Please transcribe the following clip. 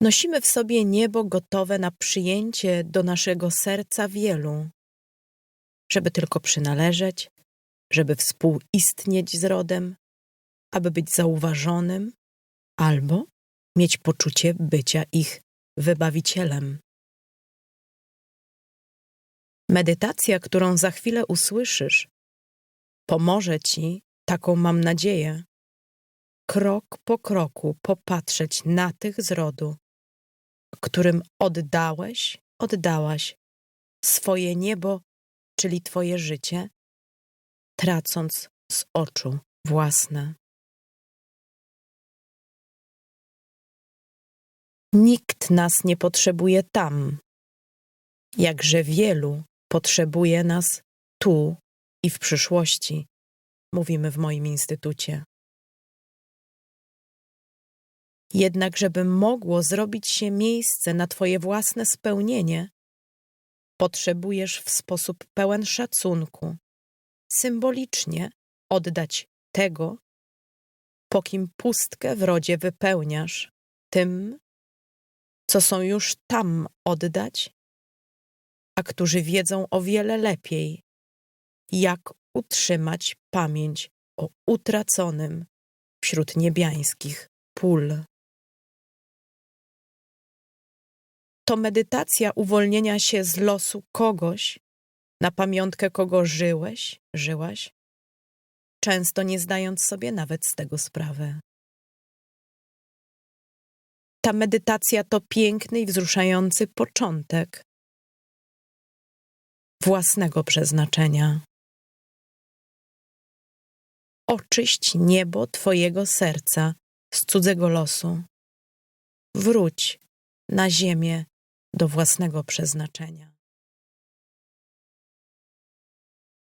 Nosimy w sobie niebo gotowe na przyjęcie do naszego serca wielu, żeby tylko przynależeć, żeby współistnieć z rodem, aby być zauważonym albo mieć poczucie bycia ich wybawicielem. Medytacja, którą za chwilę usłyszysz, pomoże ci, taką mam nadzieję, krok po kroku popatrzeć na tych z rodu, którym oddałeś, oddałaś swoje niebo, czyli twoje życie, tracąc z oczu własne. Nikt nas nie potrzebuje tam, jakże wielu potrzebuje nas tu i w przyszłości, mówimy w moim instytucie. Jednak, żeby mogło zrobić się miejsce na Twoje własne spełnienie, potrzebujesz w sposób pełen szacunku, symbolicznie oddać tego, po kim pustkę w rodzie wypełniasz, tym, co są już tam oddać, a którzy wiedzą o wiele lepiej, jak utrzymać pamięć o utraconym wśród niebiańskich pól. To medytacja uwolnienia się z losu kogoś, na pamiątkę kogo żyłeś, żyłaś, często nie zdając sobie nawet z tego sprawy. Ta medytacja to piękny i wzruszający początek własnego przeznaczenia. Oczyść niebo Twojego serca z cudzego losu. Wróć na ziemię do własnego przeznaczenia.